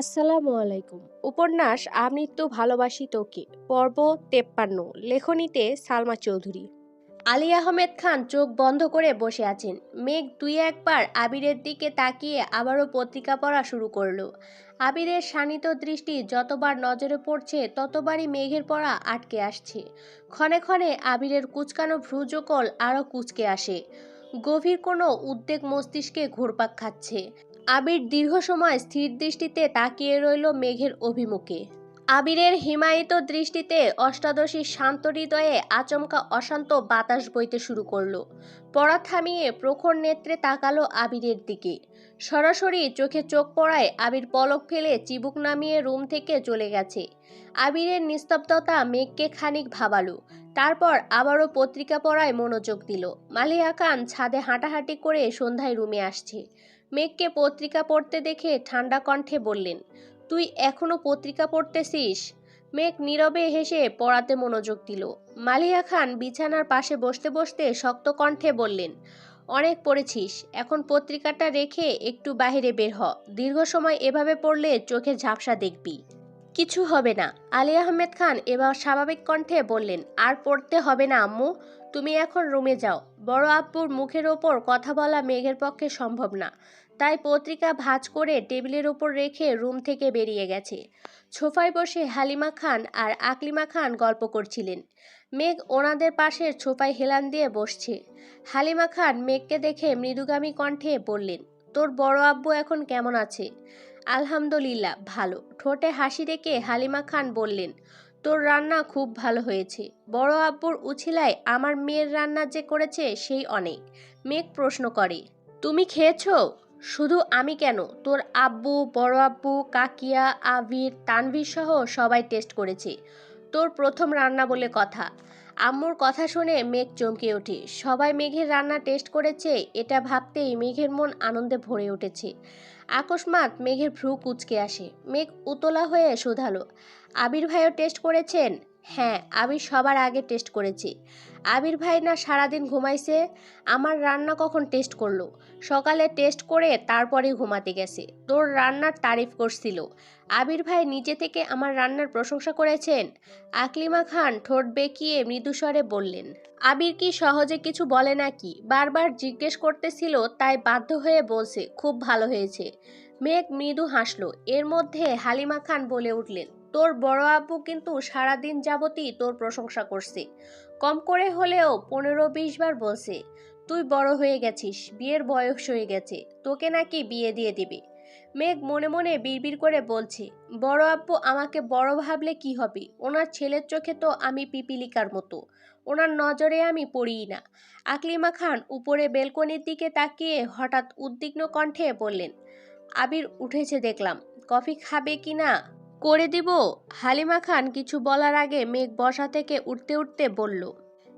আসসালামু আলাইকুম। উপন্যাস আমি আমৃত্যু ভালোবাসি তোকে, পর্ব তেপ্পান্ন, লেখনীতে সালমা চৌধুরী। আলী আহমেদ খান চোখ বন্ধ করে বসে আছেন। মেঘ দুই একবার আবিরের দিকে তাকিয়ে আবারও পত্রিকা পড়া শুরু করল। আবিরের শানিত দৃষ্টি যতবার নজরে পড়ছে, ততবারই মেঘের পড়া আটকে আসছে। ক্ষণে ক্ষণে আবিরের কুচকানো ভ্রুজকল আরও কুচকে আসে। গভীর কোনো উদ্বেগ মস্তিষ্কে ঘুরপাক খাচ্ছে। আবির দীর্ঘ সময় স্থির দৃষ্টিতে তাকিয়ে রইল মেঘের অভিমুখে। আবিরের হিমায়িত দৃষ্টিতে অষ্টাদশী শান্ত হৃদয়ে আচমকা অশান্ত বাতাস বইতে শুরু করল। পড়া থামিয়ে প্রখর নেত্রে তাকালো আবিরের দিকে। সরাসরি চোখে চোখ পড়ায় আবির পলক ফেলে চিবুক নামিয়ে রুম থেকে চলে গেছে। আবিরের নিস্তব্ধতা মেঘকে খানিক ভাবালো। তারপর আবারও পত্রিকা পড়ায় মনোযোগ দিল। মালিয়া খান ছাদে হাঁটাহাঁটি করে সন্ধ্যায় রুমে আসছে। মেঘকে পত্রিকা পড়তে দেখে ঠান্ডা কণ্ঠে বললেন, তুই এখনও পত্রিকা পড়তেছিস? মেঘ নীরবে হেসে পড়াতে মনোযোগ দিল। মালিয়া খান বিছানার পাশে বসতে বসতে শক্ত কণ্ঠে বললেন, অনেক পড়েছিস, এখন পত্রিকাটা রেখে একটু বাইরে বের হ। দীর্ঘ সময় এভাবে পড়লে চোখে ঝাপসা দেখবি। কিছু হবে না। আলী আহমেদ খান এবার স্বাভাবিক কণ্ঠে বললেন, আর পড়তে হবে না, আম্মু। তুমি এখন রুমে যাও। বড় আব্বুর মুখের ওপর কথা বলা মেঘের পক্ষে সম্ভব না। তাই পত্রিকা ভাঁজ করে টেবিলের ওপর রেখে রুম থেকে বেরিয়ে গেছে। ছোফায় বসে হালিমা খান আর আকলিমা খান গল্প করছিলেন। মেঘ ওনাদের পাশের ছোপায় হেলান দিয়ে বসছে। হালিমা খান মেঘকে দেখে মৃদুগামী কণ্ঠে বললেন, তোর বড় আব্বু এখন কেমন আছে? আলহামদুলিল্লাহ, ভালো। ঠোঁটে হাসি রেখে হালিমা খান বললেন, তোর রান্না খুব ভালো হয়েছে। বড় আব্বুর উছিলায় আমার মেয়ের রান্না যে করেছে সেই অনেক। মেঘ প্রশ্ন করে, তুমি খেয়েছো? শুধু আমি কেন? তোর আব্বু, বড় আব্বু, কাকিয়া, আবির, তানভীর সহ সবাই টেস্ট করেছে। তোর প্রথম রান্না বলে কথা। আম্মুর কথা শুনে মেঘ চমকে ওঠে। সবাই মেঘের রান্না টেস্ট করেছে, এটা ভাবতেই মেঘের মন আনন্দে ভরে উঠেছে। আকস্মাৎ মেঘের ভ্রু কুচকে আসে। মেঘ উতলা হয়ে শোধালো। আবির ভাইও টেস্ট করেছেন? হ্যাঁ আবির সবার আগে টেস্ট করেছি। আবির ভাই না সারাদিন ঘুমাইছে? আমার রান্না কখন টেস্ট করল? সকালে টেস্ট করে তারপরে ঘুমাতে গেছে। তোর রান্নার তারিফ করছিল। আবির ভাই নিজে থেকে আমার রান্নার প্রশংসা করেছেন? আকলিমা খান ঠোঁট বেঁকিয়ে মৃদুস্বরে বললেন, আবির কি সহজে কিছু বলে নাকি? বারবার জিজ্ঞেস করতেছিল, তাই বাধ্য হয়ে বলছে, খুব ভালো হয়েছে। মেঘ মৃদু হাসলো। এর মধ্যে হালিমা খান বলে উঠলেন, তোর বড় আব্বু কিন্তু সারাদিন যাবতই তোর প্রশংসা করছে। কম করে হলেও পনেরো বিশ বার বলছে, তুই বড় হয়ে গেছিস, বিয়ের বয়স হয়ে গেছে, তোকে নাকি বিয়ে দিয়ে দিবে। মেঘ মনে মনে বিড়বিড় করে বলছে, বড় আব্বু, আমাকে বড় ভাবলে কি হবে? ওনার ছেলের চোখে তো আমি পিপিলিকার মতো, ওনার নজরে আমি পড়িই না। আকলিমা খান উপরে বেলকনির দিকে তাকিয়ে হঠাৎ উদ্বিগ্ন কণ্ঠে বললেন, আবির উঠেছে দেখলাম, কফি খাবে কি না? করে দিব? হালিমা খান কিছু বলার আগে মেঘ বসা থেকে উঠতে উঠতে বলল,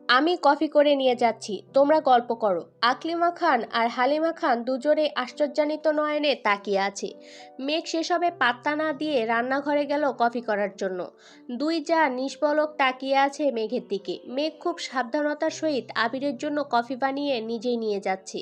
আমি কফি করে নিয়ে যাচ্ছি, তোমরা গল্প করো। আকলিমা খান আর হালিমা খান দুজনে আশ্চর্যান্বিত নয়নে তাকিয়ে আছে। মেঘ সেসবে পাত্তা না দিয়ে রান্নাঘরে গেল কফি করার জন্য। দুই যা নিষ্পলক তাকিয়ে আছে মেঘের দিকে। মেঘ খুব সাবধানতার সহিত আবিরের জন্য কফি বানিয়ে নিজেই নিয়ে যাচ্ছে।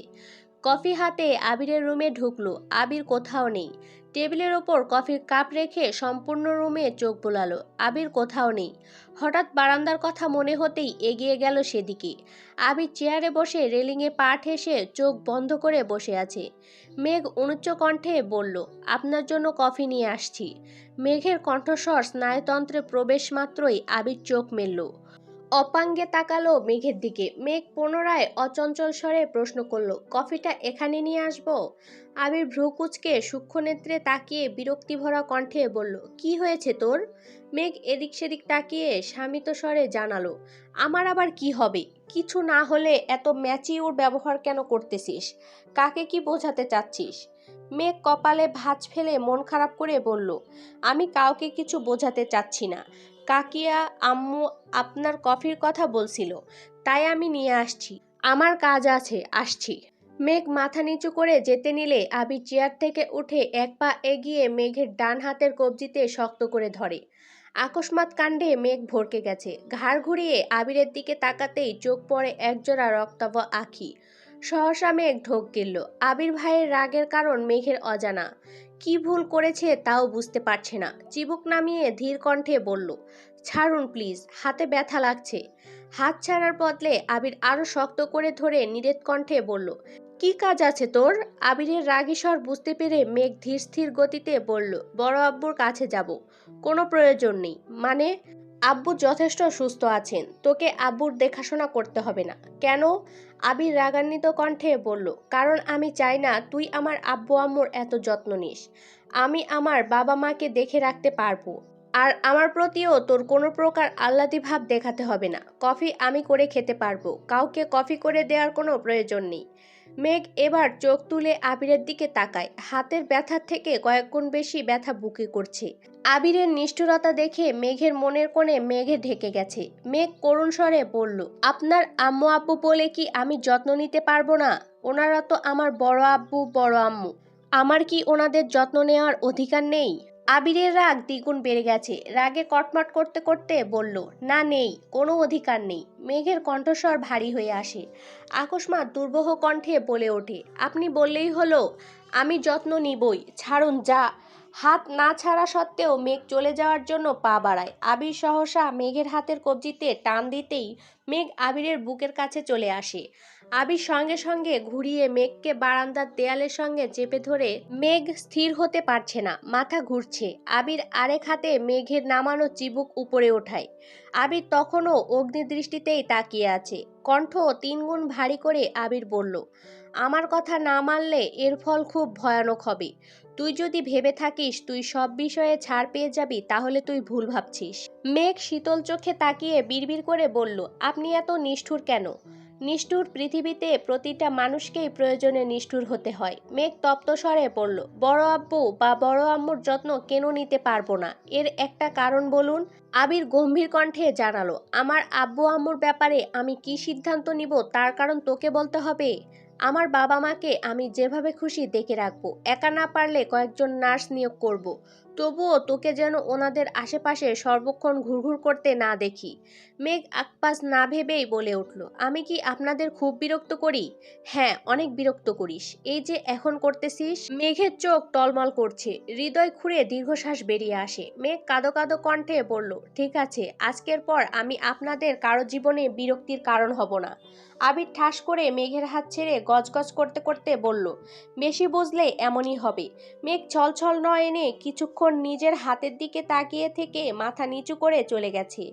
কফি হাতে আবিরের রুমে ঢুকলো, আবির কোথাও নেই। টেবিলের ওপর কফির কাপ রেখে সম্পূর্ণ রুমে চোখ বোলালো, আবির কোথাও নেই। হঠাৎ বারান্দার কথা মনে হতেই এগিয়ে গেল সেদিকে। আবির চেয়ারে বসে রেলিংয়ে পা ঠেসে চোখ বন্ধ করে বসে আছে। মেঘ অনুচ্চ কণ্ঠে বলল, আপনার জন্য কফি নিয়ে আসছি। মেঘের কণ্ঠস্বর স্নায়ুতন্ত্রে প্রবেশ মাত্রই আবির চোখ মেলল। অপাঙ্গে তাকালো মেঘের দিকে। মেঘ পুনরায় অচঞ্চল স্বরে প্রশ্ন করল, কফিটা এখানে নিয়ে আসব? আবির ভ্রুকুচকে সূক্ষ্ম নেত্রে তাকিয়ে বিরক্তি ভরা কণ্ঠে বলল, কি হয়েছে তোর? মেঘ এদিক সেদিক তাকিয়ে শামিত স্বরে জানালো, আমার আবার কি হবে? কিছু না হলে এত ম্যাচিউর ব্যবহার কেন করতেছিস? কাকে কি বোঝাতে চাচ্ছিস? মেঘ কপালে ভাঁজ ফেলে মন খারাপ করে বলল, আমি কাউকে কিছু বোঝাতে চাচ্ছি না। কাকিয়া, আম্মু আপনার কফির কথা বলছিল, তাই আমি নিয়ে আসছি। আমার কাজ আছে, আসছি। মেঘ মাথা নিচু করে যেতে নিলে আবির চেয়ার থেকে উঠে এক পা এগিয়ে মেঘের ডান হাতের কবজিতে শক্ত করে ধরে। আকস্মাৎ কাণ্ডে মেঘ ভরকে গেছে। ঘাড় ঘুরিয়ে আবিরের দিকে তাকাতেই চোখ পড়ে একজোড়া রক্তাভ আখি। সহসা মেঘ ঢোক গেল আবির ভাইয়ের রাগের কারণ মেঘের অজানা। কি ভুল করেছে তাও বুঝতে পারছে না। চিবুক নামিয়ে ধীর কণ্ঠে বলল, ছাড়ুন প্লিজ হাতে ব্যথা লাগছে। হাত ছাড়ার বদলে আবির আরও শক্ত করে ধরে নিরেট কণ্ঠে বলল, কি কাজ আছে তোর? আবিরের রাগী স্বর বুঝতে পেরে মেঘ ধীর স্থির গতিতে বলল, বড় আব্বুর কাছে যাব। কোনো প্রয়োজন নেই। মানে আব্বু যথেষ্ট সুস্থ আছেন। তোকে আব্বুর দেখাশোনা করতে হবে না। কেন? আবির রাগান্বিত কণ্ঠে বলল, কারণ আমি চাই না তুই আমার আব্বু আম্মুর এত যত্ন নিস। আমি আমার বাবা মাকে দেখে রাখতে পারব। আর আমার প্রতিও তোর কোনো প্রকার আহ্লাদি ভাব দেখাতে হবে না। কফি আমি করে খেতে পারব। কাউকে কফি করে দেওয়ার কোনো প্রয়োজন নেই। মেঘ এবার চোখ তুলে আবিরের দিকে তাকায়। হাতের ব্যথার থেকে কয়েক গুণ বেশি ব্যথা বুকে করছে। আবিরের নিষ্ঠুরতা দেখে মেঘের মনের কোণে মেঘে ঢেকে গেছে। মেঘ করুণ স্বরে বলল, আপনার আম্মু আব্বু বলে কি আমি যত্ন নিতে পারব না? ওনারা তো আমার বড় আব্বু, বড় আম্মু। আমার কি ওনাদের যত্ন নেওয়ার অধিকার নেই? আবিরের রাগ দ্বিগুণ বেড়ে গেছে। রাগে কটমট করতে করতে বলল, না, নেই, কোনো অধিকার নেই। মেঘের কণ্ঠস্বর ভারী হয়ে আসে। আকস্মাৎ দুর্বহ কণ্ঠে বলে ওঠে, আপনি বললেই হলো, আমি যত্ন নিবই। ছাড়ুন, যা। হাত না ছাড়া সত্ত্বেও মেঘ চলে যাওয়ার জন্য পা বাড়ায়। আবির সহসা মেঘের হাতের কবজিতে টান দিতেই মেঘ আবিরের বুকের কাছে চলে আসে। আবির সঙ্গে সঙ্গে ঘুরিয়ে মেঘকে বারান্দার দেয়ালের সঙ্গে চেপে ধরে মেঘ স্থির হতে পারছে না, মাথা ঘুরছে। আবির আরেক হাতে মেঘের নামানো চিবুক উপরে ওঠায়। আবির তখনও অগ্নিদৃষ্টিতেই তাকিয়ে আছে। কণ্ঠ তিনগুণ ভারী করে আবির বলল, আমার কথা না মানলে এর ফল খুব ভয়ানক হবে। তুই যদি ভেবে থাকিস তুই সব বিষয়ে ছাড় পেয়ে যাবি, তাহলে তুই ভুল ভাবছিস। মেঘ শীতল চোখে তাকিয়ে বিড়বিড় করে বলল, আপনি এত নিষ্ঠুর কেন? নিষ্ঠুর পৃথিবীতে প্রতিটা মানুষকেই প্রয়োজনে নিষ্ঠুর হতে হয়। মেঘ তপ্ত স্বরে বলল, বড় আব্বু বা বড় আম্মুর যত্ন কেন নিতে পারব না? এর একটা কারণ বলুন। আবির গম্ভীর কণ্ঠে জানালো, আমার আব্বু আম্মুর ব্যাপারে আমি কি সিদ্ধান্ত নিব তার কারণ তোকে বলতে হবে? আমার বাবা মাকে আমি যেভাবে খুশি দেখে রাখব, একা না পারলে কয়েকজন নার্স নিয়োগ করব। তবুও তোকে যেন ওনাদের আশেপাশে সর্বক্ষণ ঘুরঘুর করতে না দেখি। মেঘ আকপাস না ভেবেই বলে উঠল, আমি কি আপনাদের খুব বিরক্ত করি? হ্যাঁ অনেক বিরক্ত করিস। এই যে এখন করতেছিস? মেঘের চোখ টলমল করছে, হৃদয় খুঁড়ে দীর্ঘশ্বাস বেরিয়ে আসে। মেঘ কাদো কাদো কণ্ঠে বলল, ঠিক আছে, আজকের পর আমি আপনাদের কারও জীবনে বিরক্তির কারণ হব না। আবির ঠাস করে মেঘের হাত ছেড়ে গজগজ করতে করতে বলল, বেশি বুঝলে এমনই হবে। মেঘ ছলছল নয় এনে কিছুক্ষণ নিজের হাতের দিকে তাকিয়ে থেকে মাথা নিচু করে চলে গেছে।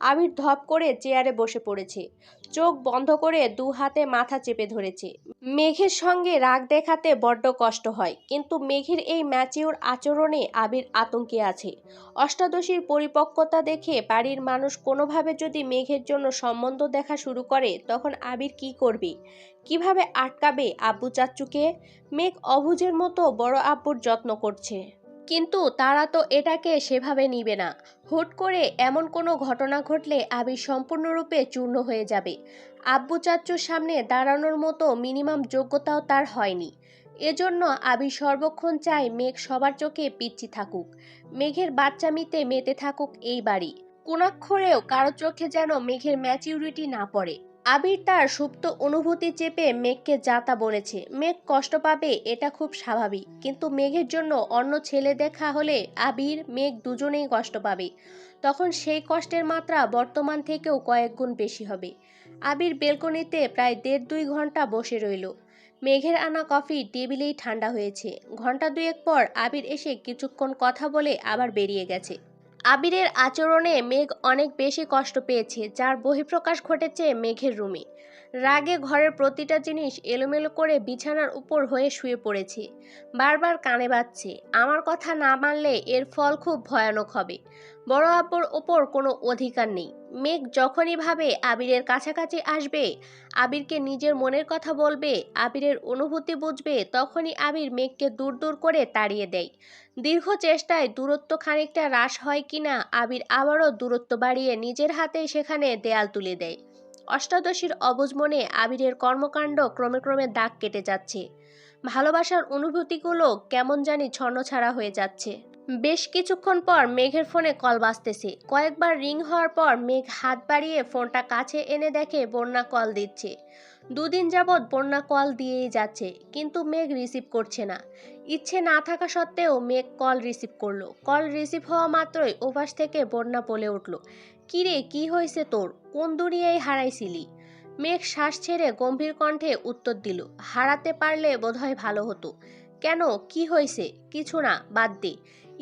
আবির ধপ করে চেয়ারে বসে পড়েছে। চোখ বন্ধ করে দু হাতে মাথা চেপে ধরেছে। মেঘের সঙ্গে রাগ দেখাতে বড্ড কষ্ট হয়, কিন্তু মেঘের এই ম্যাচিউর আচরণে আবির আতঙ্কে আছে। অষ্টাদশীর পরিপক্কতা দেখে বাড়ির মানুষ কোনোভাবে যদি মেঘের জন্য সম্বন্ধ দেখা শুরু করে, তখন আবির কি করবে? কীভাবে আটকাবে আব্বু চাচ্চুকে? মেঘ অভুজের মতো বড় আব্বুর যত্ন করছে। কিন্তু তারা তো এটাকে সেভাবে নিবে না। হুট করে এমন কোনো ঘটনা ঘটলে আবির সম্পূর্ণরূপে চূর্ণ হয়ে যাবে। আব্বু চাচ্চুর সামনে দাঁড়ানোর মতো মিনিমাম যোগ্যতাও তার হয়নি। এজন্য আবির সর্বক্ষণ চাই মেঘ সবার চোখে পিচ্ছি থাকুক। মেঘের বাচ্চামিতে মেতে থাকুক এই বাড়ি। কোনাক্ষরেও কারও চোখে যেন মেঘের ম্যাচিউরিটি না পড়ে। আবির তার সুপ্ত অনুভূতি চেপে মেঘকে যাতা বলেছে। মেঘ কষ্ট পাবে, এটা খুব স্বাভাবিক। কিন্তু মেঘের জন্য অন্য ছেলে দেখা হলে আবির, মেঘ দুজনেই কষ্ট পাবে। তখন সেই কষ্টের মাত্রা বর্তমান থেকেও কয়েক গুণ বেশি হবে। আবির বেলকনিতে প্রায় দেড় দুই ঘণ্টা বসে রইল। মেঘের আনা কফি টেবিলেই ঠান্ডা হয়েছে। ঘণ্টা দুয়েক পর আবির এসে কিছুক্ষণ কথা বলে আবার বেরিয়ে গেছে। আবিরের আচরণে মেঘ অনেক বেশি কষ্ট পেয়েছে, যার বহিঃপ্রকাশ ঘটেছে মেঘের রুমে। রাগে ঘরের প্রতিটা জিনিস এলোমেলো করে বিছানার উপর হয়ে শুয়ে পড়েছে। বারবার কানে বাজছে, আমার কথা না মানলে এর ফল খুব ভয়ানক হবে। বড় আব্বুর ওপর কোনো অধিকার নেই। মেঘ যখনই ভাবে আবিরের কাছাকাছি আসবে, আবিরকে নিজের মনের কথা বলবে, আবিরের অনুভূতি বুঝবে, তখনই আবির মেঘকে দূর দূর করে তাড়িয়ে দেয়। দীর্ঘ চেষ্টায় দূরত্ব খানিকটা হ্রাস হয় কিনা, আবির আবারও দূরত্ব বাড়িয়ে নিজের হাতে সেখানে দেয়াল তুলে দেয়। অষ্টাদশীর অবুজ মনে আবিরের কর্মকাণ্ড ক্রমে ক্রমে দাগ কেটে যাচ্ছে। ভালোবাসার অনুভূতিগুলো কেমন জানি ছন্নছাড়া হয়ে যাচ্ছে। বেশ কিছুক্ষণ পর মেঘের ফোনে কল বাজতেছে। কয়েকবার রিং হওয়ার পর মেঘ হাত বাড়িয়ে ফোনটা কাছে এনে দেখে বন্যা কল দিচ্ছে। দুদিন যাবৎ বন্যা কল দিয়েই যাচ্ছে, কিন্তু মেঘ রিসিভ করছে না। ইচ্ছে না থাকা সত্ত্বেও মেঘ কল রিসিভ করল। কল রিসিভ হওয়া মাত্রই ওপাশ থেকে বন্যা বলে উঠল, কিরে, কি হয়েছে তোর? কোন দুনিয়ায় হারাইছিলি? মেঘ শ্বাস ছেড়ে গম্ভীর কণ্ঠে উত্তর দিল, হারাতে পারলে বোধহয় ভালো হতো। কেন? কি হয়েছে? কিছু না, বাদ দে।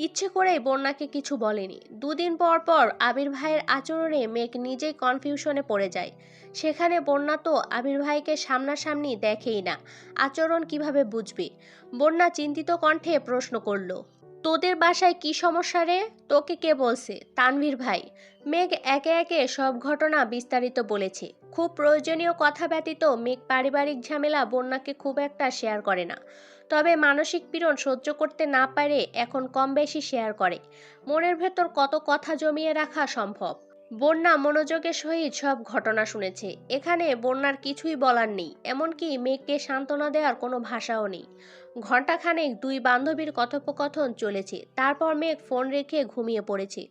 ইচ্ছে করেই বন্যাকে কিছু বলেনি। দুদিন পর পর আবির ভাইয়ের আচরণে মেঘ নিজেই কনফিউশনে পড়ে যায়। সেখানে বন্যা তো আবির ভাইকে সামনাসামনি দেখেই না। আচরণ কীভাবে বুঝবে? বন্যা চিন্তিত কণ্ঠে প্রশ্ন করল, তোদের বাসায় কি সমস্যা রে? তোকে কে বলছে? তানভীর ভাই। মেঘ একে একে সব ঘটনা বিস্তারিত বলেছে। খুব প্রয়োজনীয় কথা ব্যতীত মেঘ পারিবারিক ঝামেলা বন্যাকে খুব একটা শেয়ার করে না। তবে মানসিক পীড়ন সহ্য করতে না পারে এখন কম বেশি শেয়ার করে। মনের ভেতর কত কথা জমিয়ে রাখা সম্ভব? বন্যা মনোযোগের সহিত সব ঘটনা শুনেছে। এখানে বন্যার কিছুই বলার নেই, এমনকি মেঘকে সান্ত্বনা দেওয়ার কোনো ভাষাও নেই। ঘণ্টাখানেক দুই বান্ধবীর কথোপকথন চলেছে, তারপর মেঘ ফোন রেখে ঘুমিয়ে পড়েছে।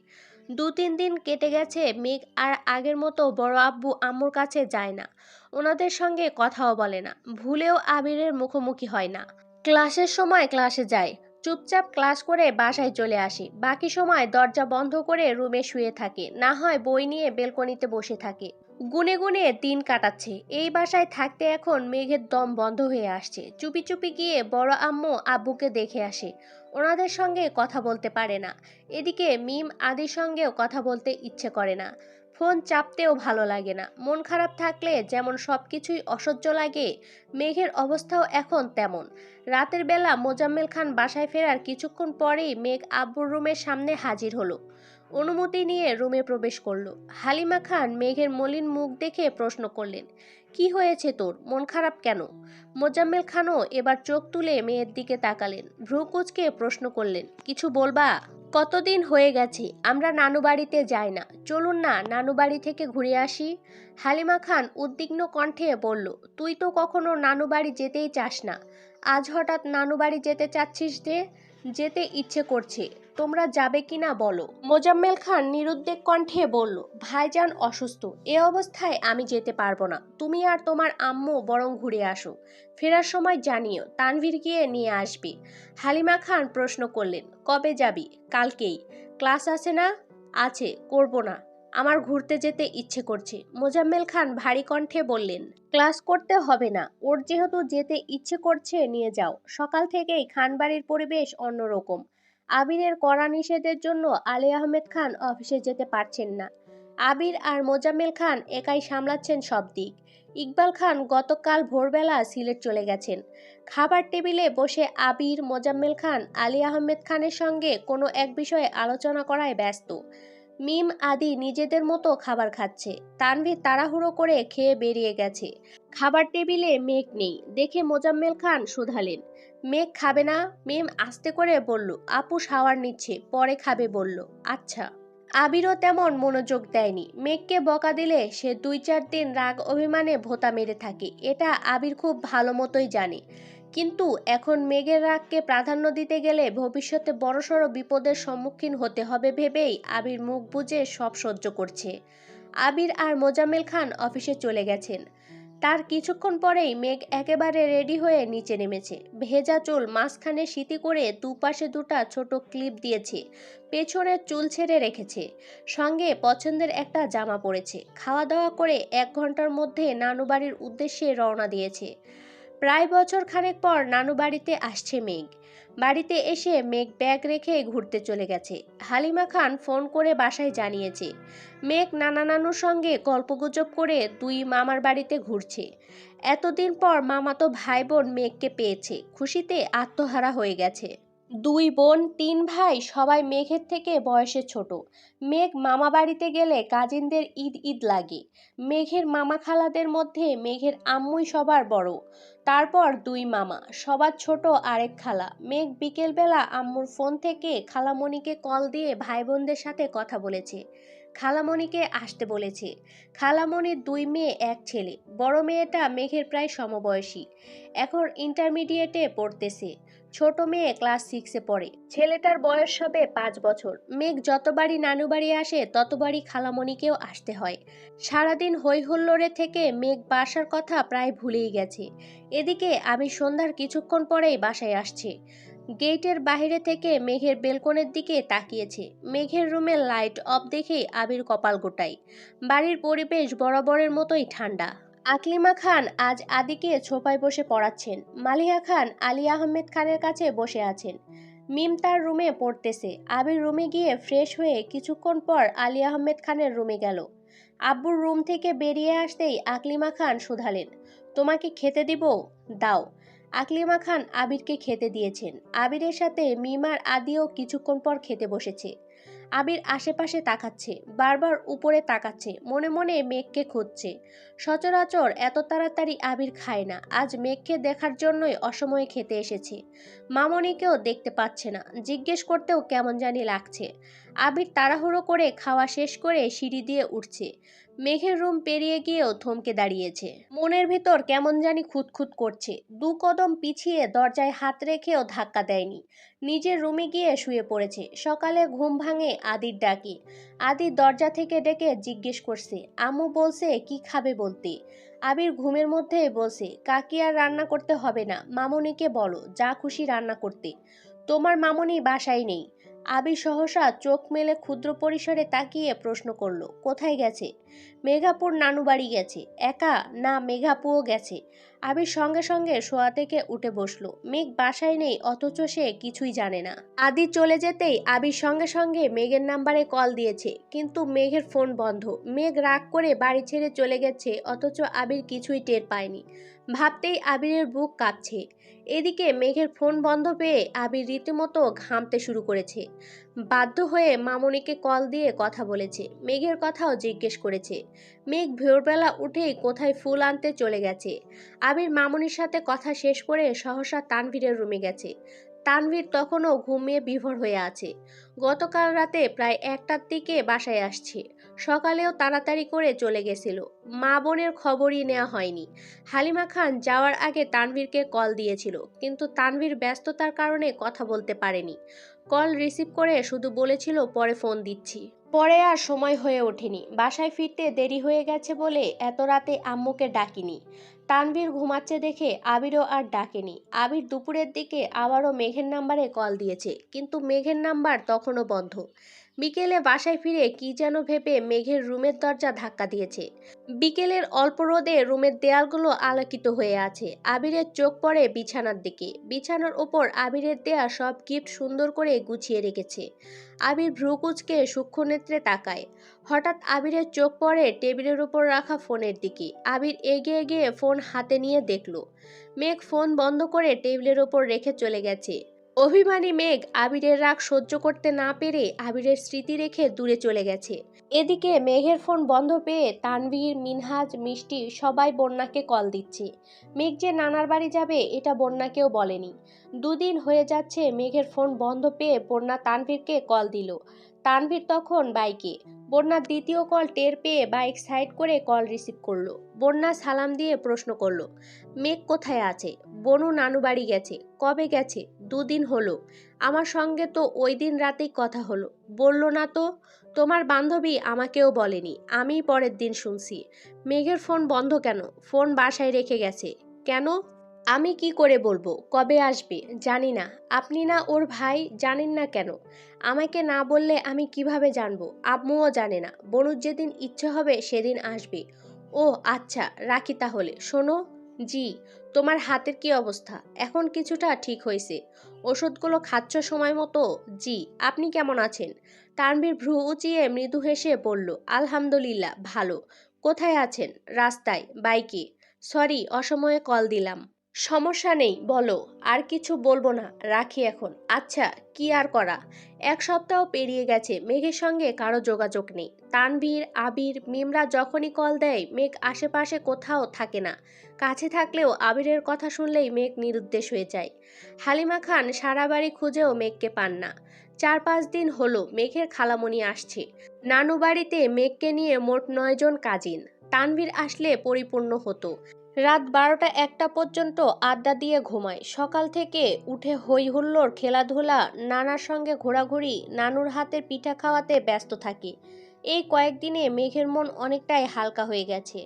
দু তিন দিন কেটে গেছে, মেঘ আর আগের মতো বড় আব্বু আম্মুর কাছে যায় না। ওনাদের সঙ্গে কথাও বলে না, ভুলেও আবিরের মুখোমুখি হয় না। ক্লাসের সময় ক্লাসে যায় চুপচাপ ক্লাস করে বাসায় চলে আসে। বাকি সময় দরজা বন্ধ করে রুমে শুয়ে থাকে। না হয় বই নিয়ে বেলকনিতে বসে থাকে। গুনে গুনে দিন কাটাচ্ছে। এই বাসায় থাকতে এখন মেঘের দম বন্ধ হয়ে আসছে। চুপি চুপি গিয়ে বড় আম্মু আব্বুকে দেখে আসে। ওনাদের সঙ্গে কথা বলতে পারে না। এদিকে মিম আদির সঙ্গেও কথা বলতে ইচ্ছে করে না। ফোন চাপতেও ভালো লাগে না। মন খারাপ থাকলে যেমন সব কিছুই অসহ্য লাগে, মেঘের অবস্থাও এখন তেমন। রাতের বেলা মোজাম্মেল খান বাসায় ফেরার কিছুক্ষণ পরেই মেঘ আব্বুর রুমের সামনে হাজির হলো। অনুমতি নিয়ে রুমে প্রবেশ করল। হালিমা খান মেঘের মলিন মুখ দেখে প্রশ্ন করলেন, কি হয়েছে তোর? মন খারাপ কেন? মোজাম্মেল খানও এবার চোখ তুলে মেয়ের দিকে তাকালেন। ভ্রুকুচকে প্রশ্ন করলেন, কিছু বলবা? কতদিন হয়ে গেছে, আমরা নানু বাড়িতে যাই না। চলুন না নানু বাড়ি থেকে ঘুরে আসি। হালিমা খান উদ্বিগ্ন কণ্ঠে বলল, তুই তো কখনো নানু বাড়ি যেতেই চাস না। আজ হঠাৎ নানু বাড়ি যেতে চাচ্ছিস যে, যেতে ইচ্ছে করছে। তোমরা যাবে কি না বলো? মোজাম্মেল খান নিরুদ্বেগ কণ্ঠে বলল, ভাইজান অসুস্থ, এ অবস্থায় আমি যেতে পারব না। তুমি আর তোমার আম্মু বরং ঘুরে আসো। ফেরার সময় জানিও, তানভীর গিয়ে নিয়ে আসবি। হালিমা খান প্রশ্ন করলেন, কবে যাবি? কালকেই। ক্লাস আছে না? আছে, করব না। আমার ঘুরতে যেতে ইচ্ছে করছে। মোজাম্মেল খান ভারী কণ্ঠে বললেন, ক্লাস করতে হবে না, ওর যেহেতু যেতে ইচ্ছে করছে, নিয়ে যাও। সকাল থেকেই খানবাড়ির পরিবেশ অন্যরকম। আবিরের কড়া নিষেধের জন্য আলী আহমেদ খান অফিসে যেতে পারছেন না। আবির আর মোজাম্মেল খান একাই সামলাচ্ছেন সব দিক। ইকবাল খান গতকাল ভোরবেলা সিলেট চলে গেছেন। খাবার টেবিলে বসে আবির, মোজাম্মেল খান, আলী আহমেদ খানের সঙ্গে কোনো এক বিষয়ে আলোচনা করায় ব্যস্ত। মিম আদি নিজেদের মতো খাবার খাচ্ছে। তানভীর তাড়াহুড়ো করে খেয়ে বেরিয়ে গেছে। খাবার টেবিলে মেঘ নেই, দেখে মোজাম্মেল খান শুধালেন। মেঘ খাবে না? মিম আস্তে করে বলল আপু শাওয়ার নিচ্ছে। পরে খাবে বলল আচ্ছা। আবিরও তেমন মনোযোগ দেয়নি। মেঘকে বকা দিলে সে দুই চার দিন রাগ অভিমানে ভোতা মেরে থাকে, এটা আবির খুব ভালো মতোই জানে। কিন্তু এখন মেঘের রাগকে প্রাধান্য দিতে গেলে ভবিষ্যতে বড়সড় বিপদের সম্মুখীন হতে হবে ভেবেই আবির মুখ বুজে সব সহ্য করছে। আবির আর মোজাম্মেল খান অফিসে চলে গেছেন। তার কিছুক্ষণ পরেই মেঘ একেবারে রেডি হয়ে নিচে নেমেছে। ভেজা চুল মাঝখানে সিতি করে দুপাশে দুটা ছোট ক্লিপ দিয়েছে। পেছনের চুল ছেড়ে রেখেছে। সঙ্গে পছন্দের একটা জামা পরেছে। খাওয়া দাওয়া করে এক ঘণ্টার মধ্যে নানু বাড়ির উদ্দেশ্যে রওনা দিয়েছে। প্রায় বছর খানেক পর নানু বাড়িতে আসছে মেঘ। বাড়িতে এসে মেঘ ব্যাগ রেখে ঘুরতে চলে গেছে। হালিমা খান ফোন করে বাসায় জানিয়েছে, মেঘ নানা নানুর সঙ্গে গল্পগুজব করে দুই মামার বাড়িতে ঘুরছে। এতদিন পর মামাতো ভাই বোন মেঘকে পেয়েছে। খুশিতে আত্মহারা হয়ে গেছে। দুই বোন, তিন ভাই, সবাই মেঘের থেকে বয়সে ছোট। মেঘ মামা বাড়িতে গেলে কাজিনদের ঈদ ঈদ লাগে। মেঘের মামা খালাদের মধ্যে মেঘের আম্মুই সবার বড়। তারপর দুই মামা, সবার ছোট আরেক খালা। মেঘ বিকেলবেলা আম্মুর ফোন থেকে খালামণিকে কল দিয়ে ভাই বোনদের সাথে কথা বলেছে। খালামণিকে আসতে বলেছে। খালামণির দুই মেয়ে, এক ছেলে। বড় মেয়েটা মেঘের প্রায় সমবয়সী। এখন ইন্টারমিডিয়েটে পড়তেছে। ছোট মেয়ে ক্লাস সিক্সে পড়ে। ছেলেটার বয়স হবে পাঁচ বছর। মেঘ যতবারই নানু বাড়ি আসে, ততবারই খালামণিকেও আসতে হয়। সারাদিন হই হুল্লোড়ে থেকে মেঘ বাসার কথা প্রায় ভুলেই গেছে। এদিকে আমি সন্ধ্যার কিছুক্ষণ পরেই বাসায় আসছি। গেটের বাইরে থেকে মেঘের বেলকনের দিকে তাকিয়েছে। মেঘের রুমে লাইট অফ দেখে আবির কপাল গোটাই। বাড়ির পরিবেশ বরাবরের মতোই ঠান্ডা। আকলিমা খান আজ আদিকে ছোপায় বসে পড়াচ্ছেন। মালিহা খান আলী আহমেদ খানের কাছে বসে আছেন। মিম তার রুমে পড়তেছে। আবির রুমে গিয়ে ফ্রেশ হয়ে কিছুক্ষণ পর আলী আহমেদ খানের রুমে গেল। আব্বুর রুম থেকে বেরিয়ে আসতেই আকলিমা খান শুধালেন। তোমাকে খেতে দিব? দাও। আকলিমা খান আবিরকে খেতে দিয়েছেন। আবিরের সাথে মিমার আদিও কিছুক্ষণ পর খেতে বসেছে। আবির আশেপাশে তাকাচ্ছে, বারবার উপরে তাকাচ্ছে, মনে মনে মেঘকে খুঁজছে। সচরাচর এত তাড়াতাড়ি আবির খায় না, আজ মেঘকে দেখার জন্যই অসময়ে খেতে এসেছে। মামনিকেও দেখতে পাচ্ছে না, জিজ্ঞেস করতেও কেমন জানি লাগছে। আবির তাড়াহুড়ো করে খাওয়া শেষ করে সিঁড়ি দিয়ে উঠছে। মেঘের রুম পেরিয়ে গিয়েও থমকে দাঁড়িয়েছে। মনের ভেতর কেমন জানি খুঁতখুত করছে। দু কদম পিছিয়ে দরজায় হাত রেখেও ধাক্কা দেয়নি। নিজের রুমে গিয়ে শুয়ে পড়েছে। সকালে ঘুম ভাঙে আদির ডাকে। আদি দরজা থেকে ডেকে জিজ্ঞেস করছে, আম্মু বলছে কি খাবে বলতে? আবির ঘুমের মধ্যে বলছে, কাকি আর রান্না করতে হবে না। মামনিকে বলো, যা খুশি রান্না করতে। তোমার মামনি বাসায় নেই। আবির সহসা চোখ মেলে ক্ষুদ্র পরিসরে তাকিয়ে প্রশ্ন করল, কোথায় গেছে? মেঘাপুর নানু বাড়ি গেছে। একা? না, মেঘাপুও গেছে। আবির সঙ্গে সঙ্গে শোয়া থেকে উঠে বসল। মেঘ বাসায় নেই, অথচ সে কিছুই জানে না। আদি চলে যেতেই আবির সঙ্গে সঙ্গে মেঘের নাম্বারে কল দিয়েছে, কিন্তু মেঘের ফোন বন্ধ। মেঘ রাগ করে বাড়ি ছেড়ে চলে গেছে, অথচ আবির কিছুই টের পায়নি। ভাবতেই আবিরের বুক কাঁপছে। এদিকে মেঘের ফোন বন্ধ পেয়ে আবির রীতিমতো ঘামতে শুরু করেছে। বাধ্য হয়ে মামনিকে কল দিয়ে কথা বলেছে। মেঘের কথাও জিজ্ঞেস করেছে। মেঘ ভোরবেলা উঠেই কোথায় ফুল আনতে চলে গেছে। আবির মামনির সাথে কথা শেষ করে সহসা তানভীরের রুমে গেছে। তানভীর তখনও ঘুমিয়ে বিভোর হয়ে আছে। গতকাল রাতে প্রায় একটার দিকে বাসায় আসছে। সকালেও তাড়াতাড়ি করে চলে গেছিল। মা বোনের খবরই নেওয়া হয়নি। হালিমা খান যাওয়ার আগে তানভীরকে কল দিয়েছিল, কিন্তু তানভীর ব্যস্ততার কারণে কথা বলতে পারেনি। কল রিসিভ করে শুধু বলেছিল, পরে ফোন দিচ্ছি। পরে আর সময় হয়ে ওঠেনি। বাসায় ফিরতে দেরি হয়ে গেছে বলে এত রাতে আম্মুকে ডাকিনি। তানবীর ঘুমাচ্ছে দেখে আবিরও আর ডাকেনি। আবির দুপুরের দিকে আবারও মেঘের নাম্বারে কল দিয়েছে, কিন্তু মেঘের নাম্বার তখনও বন্ধ। বিকেলে বাসায় ফিরে কি যেন ভেবে মেঘের রুমের দরজা ধাক্কা দিয়েছে। বিকেলের অল্প রোদে রুমের দেয়ালগুলো আলোকিত হয়ে আছে। আবিরের চোখ পড়ে বিছানার দিকে। বিছানার ওপর আবিরের দেয়া সব গিফট সুন্দর করে গুছিয়ে রেখেছে। আবির ভ্রুকুচকে সূক্ষ্ম নেত্রে তাকায়। হঠাৎ আবিরের চোখ পড়ে টেবিলের উপর রাখা ফোনের দিকে। আবির এগিয়ে গিয়ে ফোন হাতে নিয়ে দেখল। মেঘ ফোন বন্ধ করে টেবিলের ওপর রেখে চলে গেছে। অভিমানী মেঘ আবিরের রাগ সহ্য করতে না পেরে আবিরের স্মৃতি রেখে দূরে চলে গেছে। এদিকে মেঘের ফোন বন্ধ পেয়ে তানভীর, মিনহাজ, মিষ্টি সবাই বন্যাকে কল দিচ্ছে। মেঘ যে নানার বাড়ি যাবে এটা বন্যাকেও বলেনি। দুদিন হয়ে যাচ্ছে মেঘের ফোন বন্ধ পেয়ে বন্যা তানভীরকে কল দিল। তানভীর তখন বাইকে। বন্যার দ্বিতীয় কল টের পেয়ে বাইক সাইড করে কল রিসিভ করল। বন্যা সালাম দিয়ে প্রশ্ন করল, মেঘ কোথায় আছে? বনু নানু বাড়ি গেছে। কবে গেছে? দুদিন হলো। আমার সঙ্গে তো ওই দিন রাতেই কথা হলো। বলল না তো? তোমার বান্ধবী আমাকেও বলেনি। আমি পরের দিন শুনছি। মেঘের ফোন বন্ধ কেন? ফোন বাসায় রেখে গেছে। কেন? আমি কি করে বলব? কবে আসবে? জানি না। আপনি না ওর ভাই, জানেন না কেন? আমাকে না বললে আমি কীভাবে জানব? আম্মুও জানে না। বনুর যেদিন ইচ্ছে হবে সেদিন আসবে। ও আচ্ছা রাখি তাহলে। শোনো? জি। তোমার হাতের কি অবস্থা? এখন কিছুটা ঠিক হয়েছে। ওষুধগুলো খাচ্ছ সময় মতো? জি। আপনি কেমন আছেন? তানভীর ভ্রু উঁচিয়ে মৃদু হেসে বলল, আলহামদুলিল্লাহ, ভালো। কোথায় আছেন? রাস্তায়? বাইকে? সরি, অসময়ে কল দিলাম। সমস্যা নেই, বলো। আর কিছু বলব না, রাখি এখন। আচ্ছা কি আর করা? এক সপ্তাহ পেরিয়ে গেছে, মেঘের সঙ্গে কারও যোগাযোগ নেই। তানভীর, আবির, মিমরা যখনই কল দেয়, মেঘ আশেপাশে কোথাও থাকে না। কাছে থাকলেও আবিরের কথা শুনলেই মেঘ নিরুদ্দেশ হয়ে যায়। হালিমা খান সারা বাড়ি খুঁজেও মেঘকে পান না। চার পাঁচ দিন হলো, মেঘের খালামণি আসছে। নানু বাড়িতে মেঘকে নিয়ে মোট নয়জন কাজিন। তানভীর আসলে পরিপূর্ণ হতো। রাত বারোটা একটা পর্যন্ত আড্ডা দিয়ে ঘুমায়। সকাল থেকে উঠে হই হুল্লোড় খেলাধুলা, নানার সঙ্গে ঘোরাঘুরি, নানুর হাতের পিঠা খাওয়াতে ব্যস্ত থাকি। এই কয়েকদিনে মেঘের মন অনেকটাই হালকা হয়ে গেছে।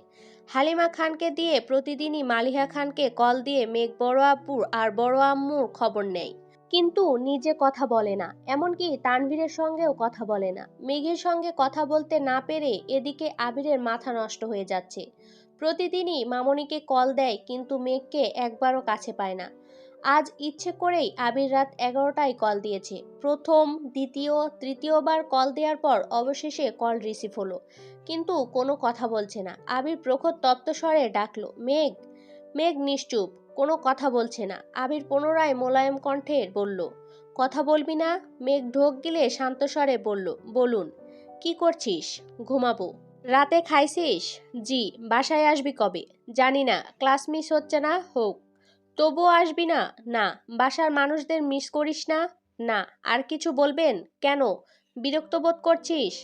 হালিমা খানকে দিয়ে প্রতিদিনই মালিহা খানকে কল দিয়ে মেঘ বড় আব্বুর আর বড় আম্মুর খবর নেয়। কিন্তু নিজে কথা বলে না। এমনকি তানভীরের সঙ্গেও কথা বলে না। মেঘের সঙ্গে কথা বলতে না পেরে এদিকে আবিরের মাথা নষ্ট হয়ে যাচ্ছে। প্রতিদিনই মামনিকে কল দেয়, কিন্তু মেঘকে একবারও কাছে পায় না। আজ ইচ্ছে করেই আবির রাত এগারোটায় কল দিয়েছে। প্রথম, দ্বিতীয়, তৃতীয়বার কল দেওয়ার পর অবশেষে কল রিসিভ হলো। কিন্তু কোনো কথা বলছে না। আবির প্রখর তপ্ত স্বরে ডাকলো, মেঘ মেঘ নিশ্চুপ। কোনো কথা বলছে না। আবির পুনরায় মোলায়েম কণ্ঠে বলল, কথা বলবি না? মেঘ ঢোক গিলে শান্ত স্বরে বলল, বলুন, কি করছিস? ঘুমাবো। রাতে খাইছিস? জি, বাসায় আসবি কবে? জানি না, ক্লাস মিস হচ্ছে না, হোক। তবুও আসবি না? না, বাসার মানুষদের মিস করিস না? না, আর কিছু বলবেন? কেন? বিরক্ত বোধ করছিস?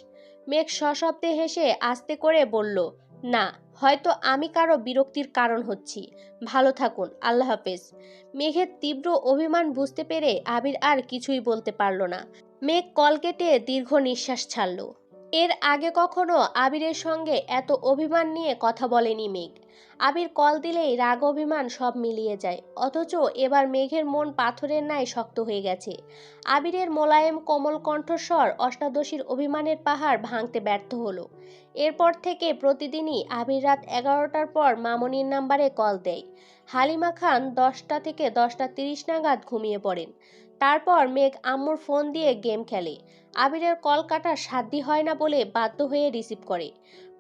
মেঘ সশব্দে হেসে আস্তে করে বলল না, হয়তো আমি কারও বিরক্তির কারণ হচ্ছি। ভালো থাকুন, আল্লাহ হাফেজ। মেঘের তীব্র অভিমান বুঝতে পেরে আবির আর কিছুই বলতে পারল না। মেঘ কল কেটে দীর্ঘ নিঃশ্বাস ছাড়ল। এর আগে কখনো আবিরের সঙ্গে এত অভিমান নিয়ে কথা বলেনি মেঘ। আবির কল দিলেই রাগ, অভিমান সব মিলিয়ে যায়। অথচ এবার মেঘের মন পাথরের ন্যায় শক্ত হয়ে গেছে। আবিরের মোলায়েম কোমল কণ্ঠস্বর অষ্টাদশীর অভিমানের পাহাড় ভাঙতে ব্যর্থ হলো। এরপর থেকে প্রতিদিনই আবির রাত এগারোটার পর মামনির নাম্বারে কল দেয়। হালিমা খান দশটা থেকে দশটা তিরিশ নাগাদ ঘুমিয়ে পড়েন। তারপর মেঘ আম্মুর ফোন দিয়ে গেম খেলে। আবিরের কল কাটার সাধ্যি হয় না বলে বাধ্য হয়ে রিসিভ করে।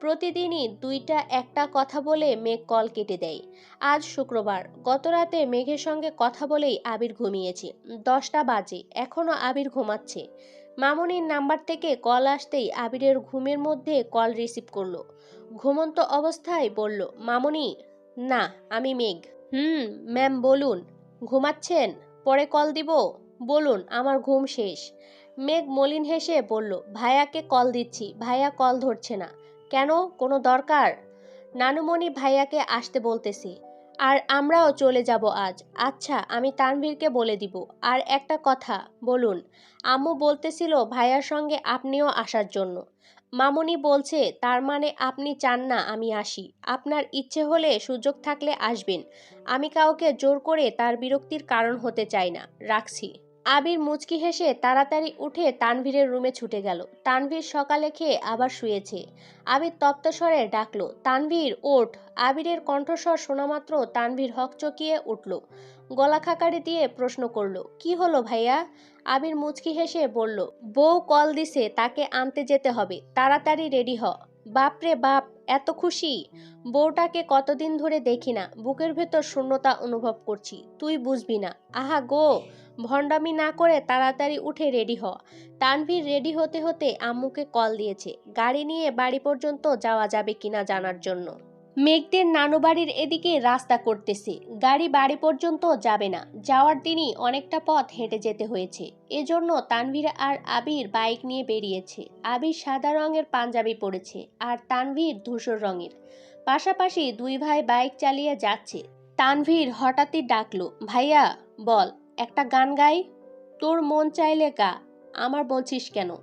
প্রতিদিনই দুইটা একটা কথা বলে মেঘ কল কেটে দেয়। আজ শুক্রবার। গতরাতে মেঘের সঙ্গে কথা বলেই আবির ঘুমিয়েছে। দশটা বাজে। এখনও আবির ঘুমাচ্ছে। মামনির নাম্বার থেকে কল আসতেই আবিরের ঘুমের মধ্যে কল রিসিভ করল। ঘুমন্ত অবস্থায় বলল, মামনি, না, আমি মেঘ। হুম, ম্যাম, বলুন। ঘুমাচ্ছেন? পরে কল দিব? বলুন, আমার ঘুম শেষ। মেঘ মলিন হেসে বলল, ভাইয়াকে কল দিচ্ছি, ভাইয়া কল ধরছে না। কেন? কোনো দরকার? নানুমণি ভাইয়াকে আসতে বলতেছি। আর আমরাও চলে যাব আজ। আচ্ছা আমি তানভীরকে বলে দিব। আর একটা কথা, বলুন। আম্মু বলতেছিল ভাইয়ার সঙ্গে আপনিও আসার জন্য। মামনি বলছে, তার মানে আপনি চান না আমি আসি। আপনার ইচ্ছে হলে সুযোগ থাকলে আসবেন। আমি কাউকে জোর করে তার বিরক্তির কারণ হতে চাই না। রাখছি। আবির মুচকি হেসে তাড়াতাড়ি উঠে তানভীরের রুমে ছুটে গেল। তানভীর সকালে খেয়ে আবার শুয়েছে। আবির তপ্তস্বরে ডাকলো, তানভীর, ওঠ। আবিরের কণ্ঠস্বর শোনামাত্র তানভীর হকচকিয়ে উঠল। গলা খাকারি দিয়ে প্রশ্ন করল, কি হলো ভাইয়া? আবির মুচকি হেসে বলল, বউ কল দিছে, তাকে আনতে যেতে হবে। তাড়াতাড়ি রেডি হ। বাপরে বাপ, এত খুশি? বউটাকে কতদিন ধরে দেখি না, বুকের ভেতর শূন্যতা অনুভব করছি। তুই বুঝবি না। আহা গো ভণ্ডামি না করে তাড়াতাড়ি উঠে রেডি হ। তানভীর রেডি হতে হতে আম্মুকে কল দিয়েছে, গাড়ি নিয়ে বাড়ি পর্যন্ত যাওয়া যাবে কিনা জানার জন্য। মেঘদের নানু বাড়ির এদিকে রাস্তা করতেছে, গাড়ি বাড়ি পর্যন্ত যাবে না। যাওয়ার দিনই অনেকটা পথ হেঁটে যেতে হয়েছে। এজন্য তানভীর আর আবির বাইক নিয়ে বেরিয়েছে। আবির সাদা রঙের পাঞ্জাবি পরেছে আর তানভীর ধূসর রঙের। পাশাপাশি দুই ভাই বাইক চালিয়ে যাচ্ছে। তানভীর হঠাৎই ডাকলো, ভাইয়া, বল। একটা গান গাই? তোর মন চাইলে গা। আমার বলছিস কেন?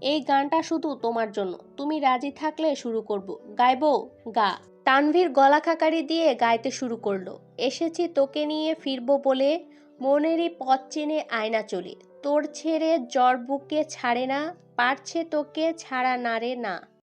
এই গানটা শুধু তোমার জন্য। তুমি রাজি থাকলে শুরু করব। গাইবো? গা। তানভীর গলা খাকারি দিয়ে গাইতে শুরু করল। এসেছি তোকে নিয়ে ফিরবো বলে মনেরই পথ চেনে আয়না চলে। তোর ছেড়ে জ্বর বুকে ছাড়ে না, পারছে তোকে ছাড়া না রে না।